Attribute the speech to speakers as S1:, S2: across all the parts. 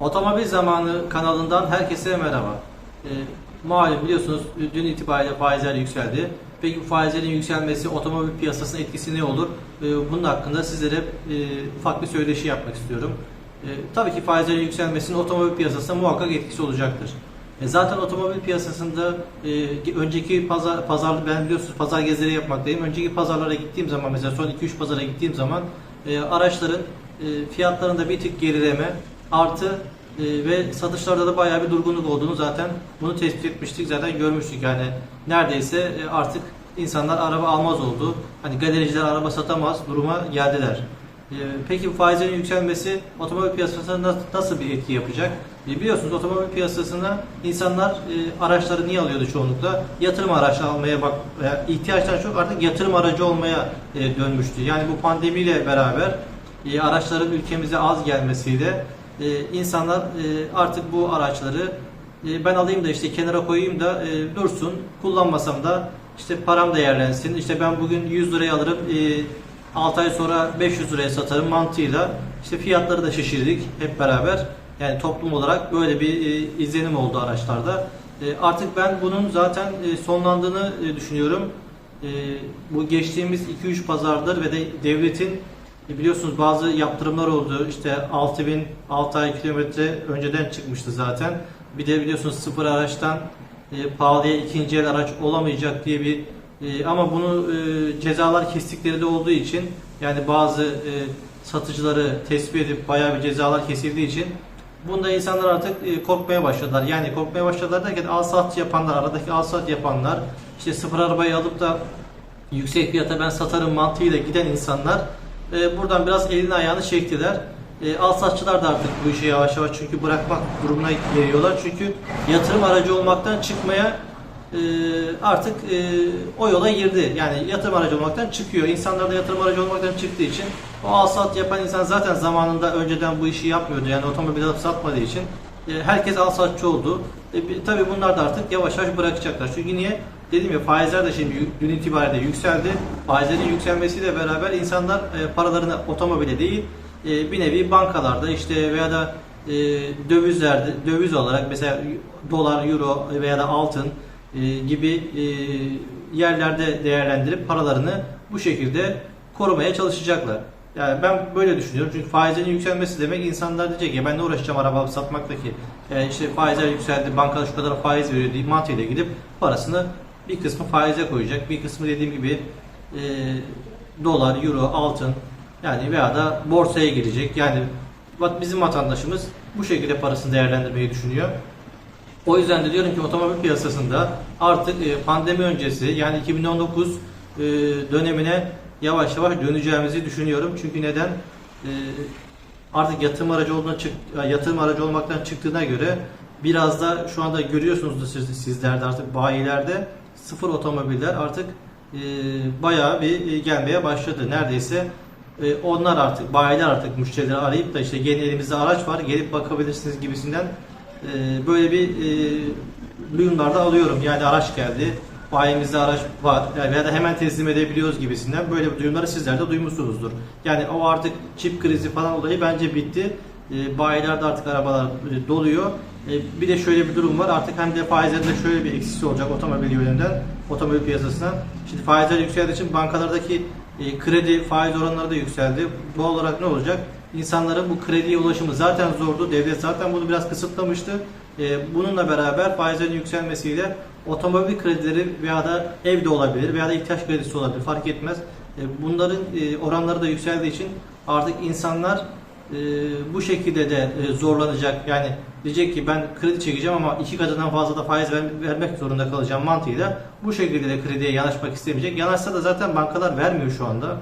S1: Otomobil Zamanı kanalından herkese merhaba. E, malum biliyorsunuz dün itibariyle faizler yükseldi. Peki bu faizlerin yükselmesi otomobil piyasasına etkisi ne olur? E, bunun hakkında sizlere e, ufak bir söyleşi yapmak istiyorum. E, tabii ki faizlerin yükselmesinin otomobil piyasasına muhakkak etkisi olacaktır. E, zaten otomobil piyasasında e, önceki pazar, pazar ben biliyorsunuz pazar gezileri yapmaktayım. Önceki pazarlara gittiğim zaman mesela son 2-3 pazara gittiğim zaman e, araçların e, fiyatlarında bir tık gerileme artı e, ve satışlarda da bayağı bir durgunluk olduğunu zaten bunu tespit etmiştik zaten görmüştük yani neredeyse e, artık insanlar araba almaz oldu. Hani galericiler araba satamaz duruma geldiler. E, Peki bu faizlerin yükselmesi otomobil piyasasına na- nasıl bir etki yapacak? Biliyorsunuz otomobil piyasasına insanlar araçları niye alıyordu çoğunlukla? Yatırım araçları almaya bak ihtiyaçtan çok artık yatırım aracı olmaya dönmüştü. Yani bu pandemiyle beraber araçların ülkemize az gelmesiyle e, insanlar e, artık bu araçları e, ben alayım da işte kenara koyayım da e, dursun. Kullanmasam da işte param değerlensin. İşte ben bugün 100 liraya alırım e, 6 ay sonra 500 liraya satarım mantığıyla işte fiyatları da şişirdik hep beraber. Yani toplum olarak böyle bir e, izlenim oldu araçlarda. E, artık ben bunun zaten e, sonlandığını e, düşünüyorum. E, bu geçtiğimiz 2-3 pazardır ve de devletin biliyorsunuz bazı yaptırımlar oldu. İşte 6000 6 ay kilometre önceden çıkmıştı zaten. Bir de biliyorsunuz sıfır araçtan e, pahalıya ikinci el araç olamayacak diye bir e, ama bunu e, cezalar kestikleri de olduğu için yani bazı e, satıcıları tespit edip bayağı bir cezalar kesildiği için bunda insanlar artık e, korkmaya başladılar. Yani korkmaya başladılar derken al sat yapanlar, aradaki al sat yapanlar işte sıfır arabayı alıp da yüksek fiyata ben satarım mantığıyla giden insanlar e, buradan biraz elini ayağını çektiler. E, alsatçılar da artık bu işi yavaş yavaş çünkü bırakmak durumuna geliyorlar. Çünkü yatırım aracı olmaktan çıkmaya e, artık e, o yola girdi. Yani yatırım aracı olmaktan çıkıyor. İnsanlar da yatırım aracı olmaktan çıktığı için o alsat yapan insan zaten zamanında önceden bu işi yapmıyordu. Yani otomobil alıp satmadığı için e, herkes alsatçı oldu. E, bi- tabii bunlar da artık yavaş yavaş bırakacaklar. Çünkü niye? Dedim ya faizler de şimdi dün itibariyle yükseldi. Faizlerin yükselmesiyle beraber insanlar e, paralarını otomobile değil e, bir nevi bankalarda işte veya da e, dövizlerde döviz olarak mesela dolar, euro veya da altın e, gibi e, yerlerde değerlendirip paralarını bu şekilde korumaya çalışacaklar. Yani ben böyle düşünüyorum çünkü faizlerin yükselmesi demek insanlar diyecek ya ben ne uğraşacağım araba satmakla ki yani işte faizler yükseldi banka şu kadar faiz veriyor diye mantığıyla gidip parasını bir kısmı faize koyacak bir kısmı dediğim gibi e, dolar, euro, altın yani veya da borsaya girecek yani bizim vatandaşımız bu şekilde parasını değerlendirmeyi düşünüyor. O yüzden de diyorum ki otomobil piyasasında artık e, pandemi öncesi yani 2019 e, dönemine yavaş yavaş döneceğimizi düşünüyorum. Çünkü neden? E, Artık yatırım aracı olduğuna çık, yatırım aracı olmaktan çıktığına göre biraz da şu anda görüyorsunuz da siz, sizler de artık bayilerde sıfır otomobiller artık e, bayağı bir e, gelmeye başladı. Neredeyse e, onlar artık bayiler artık müşterileri arayıp da işte yeni elimizde araç var gelip bakabilirsiniz gibisinden e, böyle bir e, duyumlar da alıyorum. Yani araç geldi, bayimizde araç var yani veya da hemen teslim edebiliyoruz gibisinden böyle duyumları sizler de duymuşsunuzdur. Yani o artık çip krizi falan olayı bence bitti. E, bayilerde artık arabalar e, doluyor. E, bir de şöyle bir durum var. Artık hem de faizlerinde şöyle bir eksisi olacak otomobil yönünden, otomobil piyasasına. Şimdi faizler yükseldiği için bankalardaki kredi faiz oranları da yükseldi. Doğal olarak ne olacak? İnsanların bu krediye ulaşımı zaten zordu. Devlet zaten bunu biraz kısıtlamıştı. Bununla beraber faizlerin yükselmesiyle otomobil kredileri veya da evde olabilir veya da ihtiyaç kredisi olabilir fark etmez. Bunların oranları da yükseldiği için artık insanlar e, bu şekilde de e, zorlanacak. Yani diyecek ki ben kredi çekeceğim ama iki katından fazla da faiz ver- vermek zorunda kalacağım mantığıyla bu şekilde de krediye yanaşmak istemeyecek. Yanaşsa da zaten bankalar vermiyor şu anda.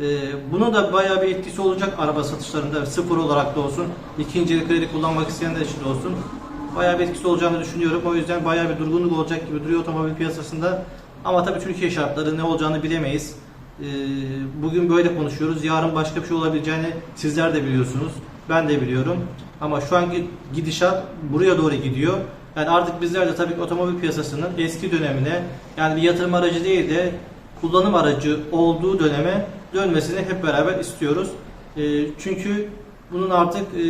S1: Ee, bunun da bayağı bir etkisi olacak araba satışlarında sıfır olarak da olsun, ikinci kredi kullanmak isteyenler için de olsun. Bayağı bir etkisi olacağını düşünüyorum. O yüzden bayağı bir durgunluk olacak gibi duruyor otomobil piyasasında. Ama tabii Türkiye şartları ne olacağını bilemeyiz. Ee, bugün böyle konuşuyoruz. Yarın başka bir şey olabileceğini sizler de biliyorsunuz. Ben de biliyorum. Ama şu anki gidişat buraya doğru gidiyor. Yani artık bizler de tabii ki otomobil piyasasının eski dönemine yani bir yatırım aracı değil de kullanım aracı olduğu döneme dönmesini hep beraber istiyoruz. E, çünkü bunun artık e,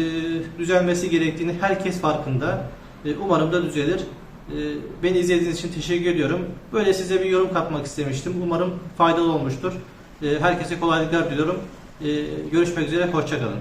S1: düzelmesi gerektiğini herkes farkında. E, umarım da düzelir. E, beni izlediğiniz için teşekkür ediyorum. Böyle size bir yorum katmak istemiştim. Umarım faydalı olmuştur. E, herkese kolaylıklar diliyorum. E, görüşmek üzere, hoşçakalın.